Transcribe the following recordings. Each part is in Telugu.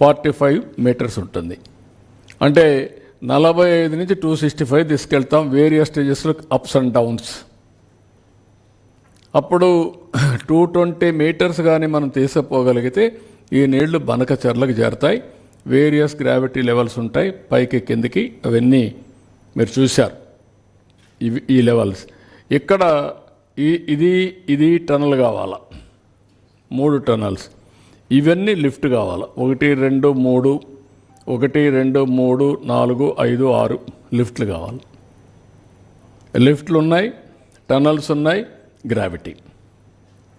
ఫార్టీ ఫైవ్ మీటర్స్ ఉంటుంది. అంటే నలభై ఐదు నుంచి టూ సిక్స్టీ ఫైవ్ తీసుకెళ్తాం వేరియస్ స్టేజెస్లో అప్స్ అండ్ డౌన్స్ అప్పుడు టూ ట్వంటీ మీటర్స్ కానీ మనం తీసుకుపోగలిగితే ఈ నీళ్ళు బనక చెర్లకు చేరుతాయి. వేరియస్ గ్రావిటీ లెవెల్స్ ఉంటాయి. పైకి కిందికి అవన్నీ మీరు చూశారు. ఇవి ఈ లెవెల్స్ ఇక్కడ ఈ ఇది ఇది టనల్ కావాలా? మూడు టనల్స్ ఇవన్నీ లిఫ్ట్ కావాలి? ఒకటి రెండు మూడు ఒకటి రెండు మూడు నాలుగు ఐదు ఆరు లిఫ్ట్లు కావాలి. లిఫ్ట్లు ఉన్నాయి టనల్స్ ఉన్నాయి గ్రావిటీ.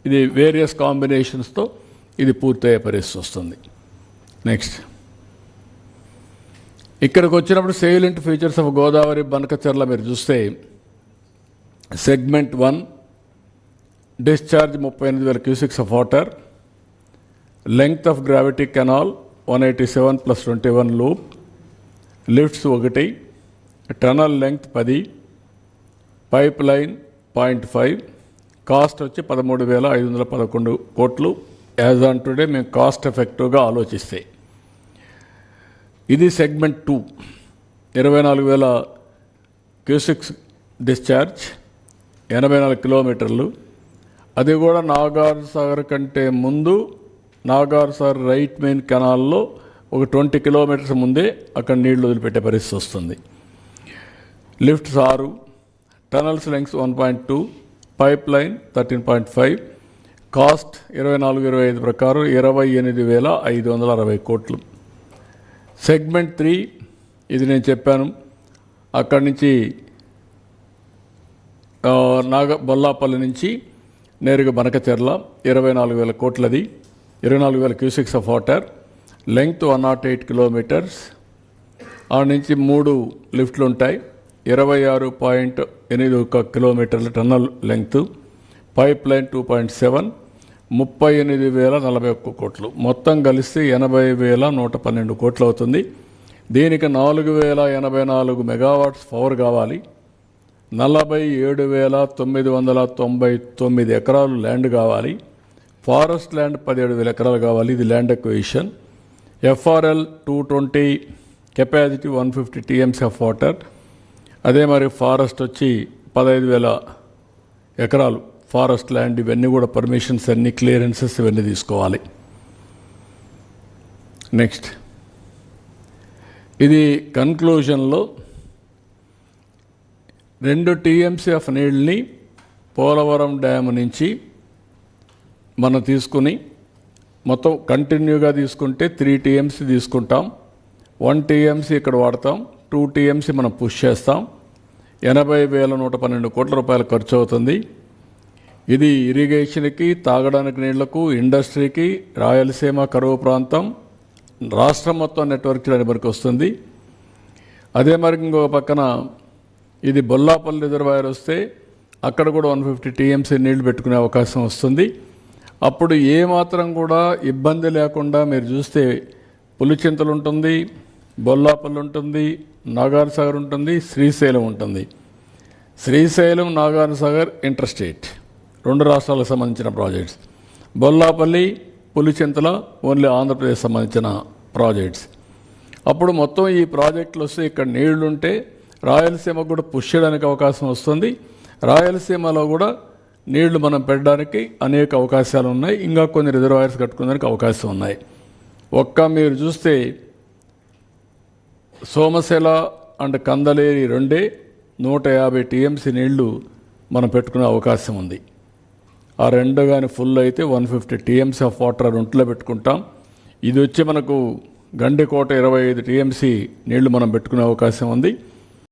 ఇది వేరియస్ కాంబినేషన్స్తో ఇది పూర్తయ్యే పరిస్థితి వస్తుంది. నెక్స్ట్. ఇక్కడికి వచ్చినప్పుడు salient features of Godavari Banakacherla మీరు చూస్తే సెగ్మెంట్ వన్ డిశ్చార్జ్ ముప్పై ఎనిమిది వేల cusecs of water length of gravity canal one eighty seven plus twenty one loop lifts ఒకటి. టనల్ లెంగ్త్ పది. Pipe line point five cost వచ్చి పదమూడు వేల ఐదు వందల పదకొండు కోట్లు. యాజ్ ఆన్ టుడే మేము కాస్ట్ ఎఫెక్టివ్గా ఆలోచిస్తే. ఇది సెగ్మెంట్ టూ ఇరవై నాలుగు వేల క్యూసిక్స్ డిశ్చార్జ్ ఎనభై నాలుగు కిలోమీటర్లు. అది కూడా నాగార్ సాగర్ కంటే ముందు నాగార్ సార్ రైట్ మెయిన్ కెనాల్లో ఒక ట్వంటీ కిలోమీటర్స్ ముందే అక్కడ నీళ్ళు వదిలిపెట్టే పరిస్థితి వస్తుంది. లిఫ్ట్స్ ఆరు tunnels lengths one point two pipe line thirteen point five cost ఇరవై నాలుగు ఇరవై ఐదు ప్రకారం ఇరవై ఎనిమిది వేల ఐదు వందల అరవై కోట్లు. సెగ్మెంట్ త్రీ ఇది నేను చెప్పాను. అక్కడి నుంచి నాగ బొల్లాపల్లి నుంచి నేరుగా బనకచెర్ల ఇరవై నాలుగు వేల కోట్లది. ఇరవై నాలుగు వేల cusecs of water length one nought eight kilometres ఆ నుంచి మూడు లిఫ్ట్లు ఉంటాయి. ఇరవై ఆరు పాయింట్ ఎనిమిది ఒక కిలోమీటర్ల tunnel length pipe line two point seven ముప్పై ఎనిమిది వేల నలభై ఒక్క కోట్లు. మొత్తం కలిస్తే ఎనభై వేల నూట పన్నెండు కోట్లు అవుతుంది. దీనికి నాలుగు వేల ఎనభై నాలుగు మెగావాట్స్ పవర్ కావాలి. నలభై ఏడు వేల తొమ్మిది వందల తొంభై తొమ్మిది ఎకరాలు ల్యాండ్ కావాలి. ఫారెస్ట్ ల్యాండ్ పదిహేడు వేల ఎకరాలు కావాలి. ఇది land acquisition. FRL two twenty capacity one fifty TMC of water. అదే మరి ఫారెస్ట్ వచ్చి పదహైదు వేల ఎకరాలు. ఫారెస్ట్ ల్యాండ్ ఇవన్నీ కూడా పర్మిషన్స్ అన్ని క్లియరెన్సెస్ ఇవన్నీ తీసుకోవాలి. నెక్స్ట్. ఇది కన్క్లూజన్లో రెండు టీఎంసీ ఆఫ్ నీళ్ళని పోలవరం డ్యామ్ నుంచి మనం తీసుకుని మొత్తం కంటిన్యూగా తీసుకుంటే త్రీ టీఎంసీ తీసుకుంటాం. వన్ టీఎంసీ ఇక్కడ వాడతాం. టూ టీఎంసీ మనం పుష్ చేస్తాం. ఎనభై వేల నూట పన్నెండు కోట్ల రూపాయలు ఖర్చు అవుతుంది. ఇది ఇరిగేషన్కి తాగడానికి నీళ్ళకు ఇండస్ట్రీకి రాయలసీమ కరువు ప్రాంతం రాష్ట్రం మొత్తం నెట్వర్క్ చేయడానికి వరకు వస్తుంది. అదే మరి ఇంకొక పక్కన ఇది బొల్లాపల్లి రిజర్వాయర్ వస్తే అక్కడ కూడా వన్ ఫిఫ్టీ టీఎంసీ నీళ్ళు పెట్టుకునే అవకాశం వస్తుంది. అప్పుడు ఏమాత్రం కూడా ఇబ్బంది లేకుండా మీరు చూస్తే పులిచింతలు ఉంటుంది బొల్లాపల్లి ఉంటుంది నాగార్సాగర్ ఉంటుంది శ్రీశైలం ఉంటుంది. శ్రీశైలం నాగార్సాగర్ ఇంటర్స్టేట్. రెండు రాష్ట్రాలకు సంబంధించిన ప్రాజెక్ట్స్. బొల్లాపల్లి పులిచింతల ఓన్లీ ఆంధ్రప్రదేశ్ సంబంధించిన ప్రాజెక్ట్స్. అప్పుడు మొత్తం ఈ ప్రాజెక్టులు వస్తే ఇక్కడ నీళ్ళుంటే రాయలసీమకు కూడా పుష్ చేయడానికి అవకాశం వస్తుంది. రాయలసీమలో కూడా నీళ్ళు మనం పెట్టడానికి అనేక అవకాశాలు ఉన్నాయి. ఇంకా కొన్ని రిజర్వాయర్స్ కట్టుకోవడానికి అవకాశం ఉన్నాయి. ఒక్క మీరు చూస్తే సోమశిల అండ్ కందలేరి రెండే నూట యాభై టీఎంసీ నీళ్ళు మనం పెట్టుకునే అవకాశం ఉంది. ఆ రెండు కానీ ఫుల్ అయితే one fifty TMC of water ఒంట్లో పెట్టుకుంటాం. ఇది వచ్చి మనకు గండికోట ఇరవై ఐదు టీఎంసీ నీళ్ళు మనం పెట్టుకునే అవకాశం ఉంది.